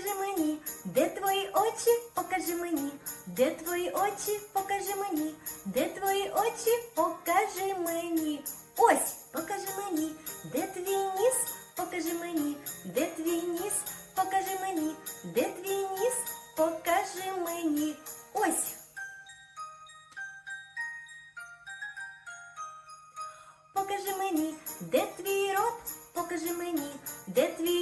покажи мені, де твої очі, покажи мені, де твої очі, покажи мені, де твої очі, покажи мені. Ось, покажи мені, де твій ніс, покажи мені, де твій ніс, покажи мені, де твій ніс, покажи мені. Ось. Покажи мені, де твій рот, покажи мені, де твій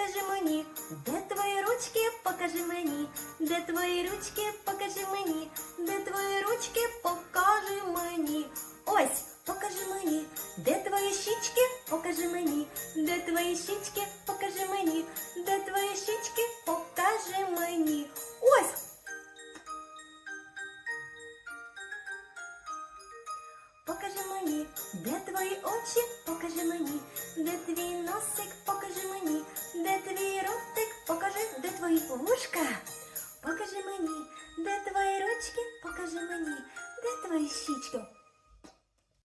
Покажи мені, де твої ручки, покажи мені, де твої ручки, покажи мені, де твої ручки, покажи мені. Ось, покажи мені, де твої щічки, покажи мені, де твої щічки, покажи мені, де твої щічки, покажи мені. Ось. Покажи мені, де твої очі, покажи мені, де твій носик, покажи, де твої вушка. Покажи мені, де твої ручки, покажи мені, де твої щічки,